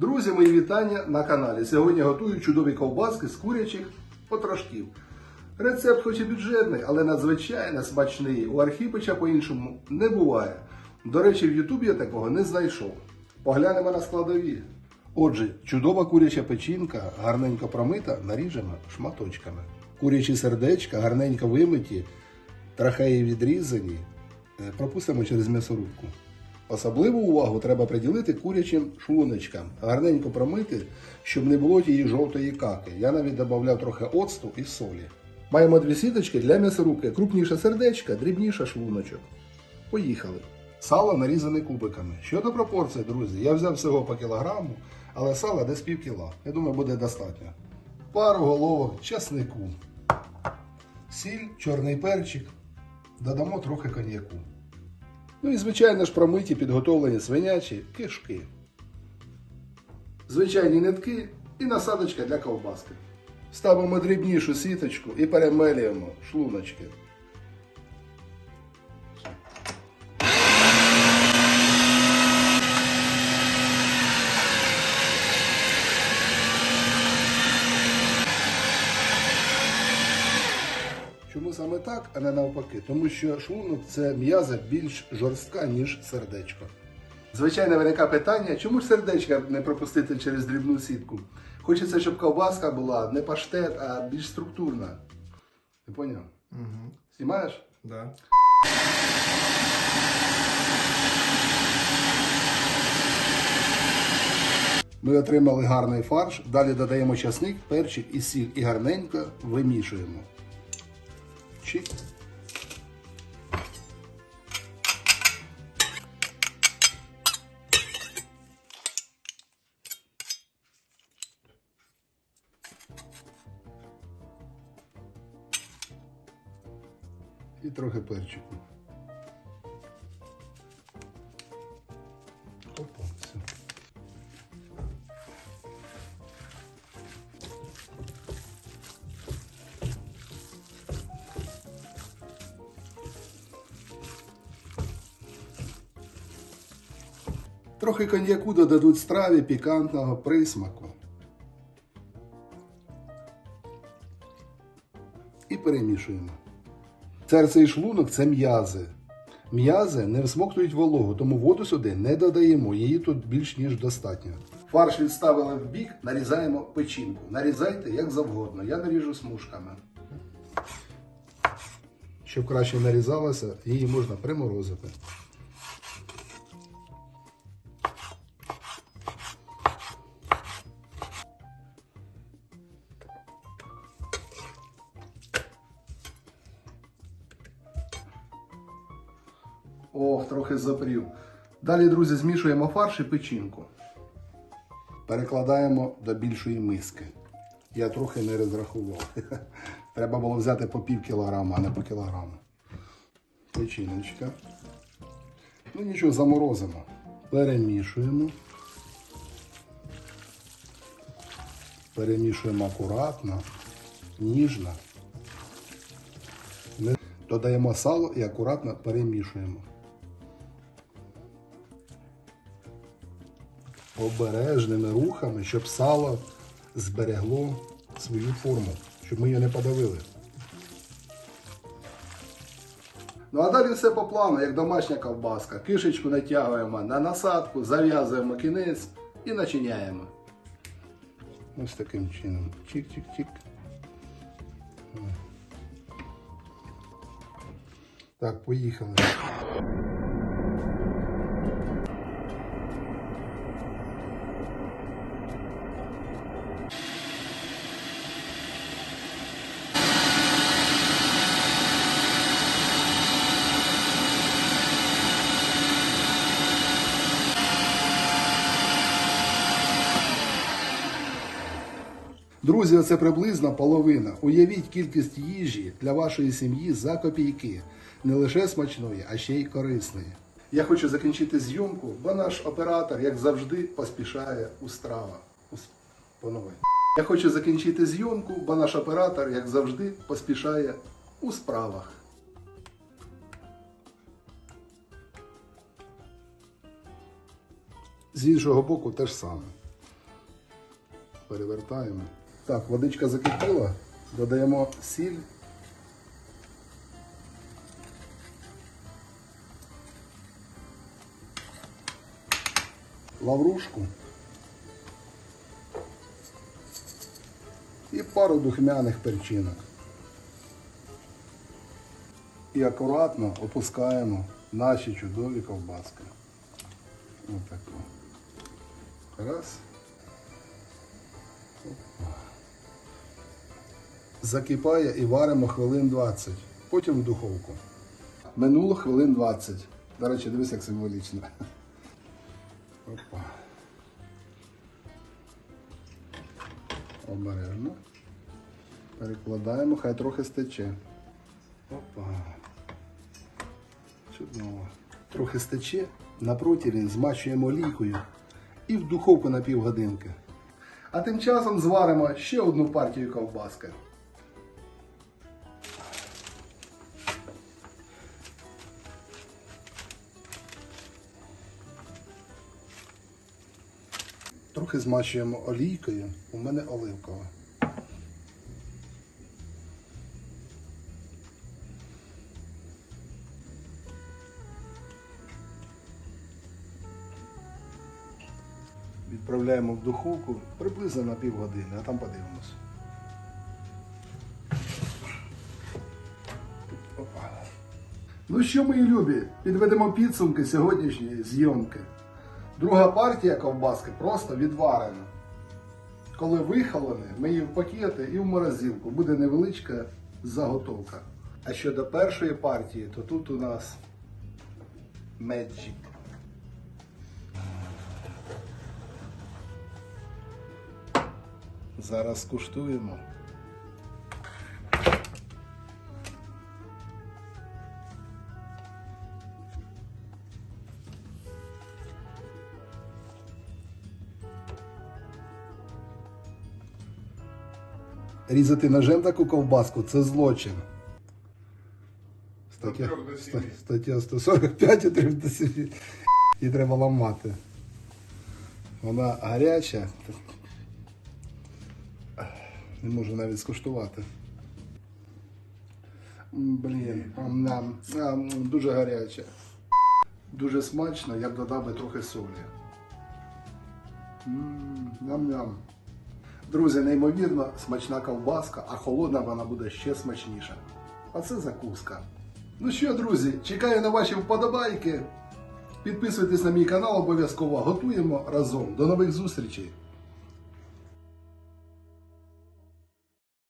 Друзі, мої вітання на каналі. Сьогодні готую чудові ковбаски з курячих потрошків. Рецепт хоч і бюджетний, але надзвичайно смачний. У Архіпича по-іншому не буває. До речі, в Ютубі я такого не знайшов. Поглянемо на складові. Отже, чудова куряча печінка, гарненько промита, наріжена шматочками. Курячі сердечка, гарненько вимиті, трахеї відрізані, Е, пропустимо через м'ясорубку. Особливу увагу треба приділити курячим шлуночкам, гарненько промити, щоб не було тієї жовтої каки. Я навіть додавав трохи оцту і солі. Маємо дві сіточки для м'ясорубки, крупніше сердечка, дрібніше шлуночок. Поїхали. Сало нарізане кубиками. Щодо пропорцій, друзі, я взяв всього по кілограму, але сала десь пів кіла. Я думаю, буде достатньо. Пару головок чеснику, сіль, чорний перчик, додамо трохи коньяку. Ну і, звичайно ж, промиті підготовлені свинячі кишки. Звичайні нитки і насадочка для ковбаски. Ставимо дрібнішу сіточку і перемелюємо шлуночки. Чому саме так, а не навпаки? Тому що шлунок це м'яза більш жорстка, ніж сердечко. Звичайно, виникає питання, чому ж сердечка не пропустити через дрібну сітку? Хочеться, щоб ковбаска була не паштет, а більш структурна. Ти поняв? Угу. Знімаєш? Да. Ми отримали гарний фарш, далі додаємо часник, перчик і сіль і гарненько вимішуємо. Чик. І трохи перчику. Трохи коньяку додадуть страві пікантного присмаку. І перемішуємо. Серце і шлунок це м'язи. М'язи не всмоктують вологу, тому воду сюди не додаємо, її тут більш ніж достатньо. Фарш відставили в бік, нарізаємо печінку. Нарізайте як завгодно. Я наріжу смужками. Щоб краще нарізалося, її можна приморозити. Ох, трохи запрів. Далі, друзі, змішуємо фарш і печінку. Перекладаємо до більшої миски. Я трохи не розрахував. Треба було взяти по пів кілограма, а не по кілограму. Печіночка. Ну нічого, заморозимо. Перемішуємо. Перемішуємо акуратно, ніжно. Додаємо сало і акуратно перемішуємо. Обережними рухами, щоб сало зберегло свою форму, щоб ми його не подавили. Ну а далі все по плану, як домашня ковбаска. Кишечку натягуємо на насадку, зав'язуємо кінець і начиняємо. Ось таким чином. Чик-чик-чик. Так, поїхали. Друзі, це приблизно половина. Уявіть кількість їжі для вашої сім'ї за копійки. Не лише смачної, а ще й корисної. Я хочу закінчити зйомку, бо наш оператор, як завжди, поспішає у стравах. Ус- Панове. Я хочу закінчити зйомку, бо наш оператор, як завжди, поспішає у справах. З іншого боку, те ж саме. перевертаємо. Так, водичка закипіла, додаємо сіль. Лаврушку. І пару духмяних перчинок. І акуратно опускаємо наші чудові ковбаски. Отако. Раз. Опа. Закипає і варимо хвилин 20. Потім в духовку. Минуло хвилин 20. До речі, дивись, як символічно. Опа. Обережно. Перекладаємо, хай трохи стече. Опа. Чудово. Трохи стече, на противень змачуємо олійкою і в духовку на півгодинки. А тим часом зваримо ще одну партію ковбаски. Трохи змачуємо олійкою, у мене оливкова. Відправляємо в духовку приблизно на півгодини, а там подивимось. Ну що, мої любі, підведемо підсумки сьогоднішньої зйомки. Друга партія ковбаски просто відварена. Коли вихолоне, ми її в пакети і в морозилку. Буде невеличка заготовка. А щодо першої партії, то тут у нас Magic. Зараз скуштуємо. Різати ножем таку ковбаску це злочин. Стаття, стаття 145 і 3 до 7. І треба ламати. Вона гаряча. Не можу навіть скуштувати. Блін, нам, дуже гаряче. Дуже смачно, я б додав би трохи солі. Ням-ням. Друзі, неймовірно смачна ковбаска, а холодна вона буде ще смачніша. А це закуска. Ну що, друзі, чекаю на ваші вподобайки. Підписуйтесь на мій канал обов'язково. Готуємо разом. До нових зустрічей!